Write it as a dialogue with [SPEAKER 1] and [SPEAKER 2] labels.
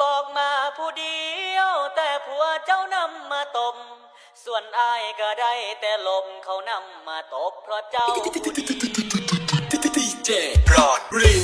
[SPEAKER 1] บอกมาผู้เดียว แต่ผัวเจ้านำมาตบส่วนอายก็ได้แต่ลมเขานำมาตบเพราะเจ้าผู้เดียว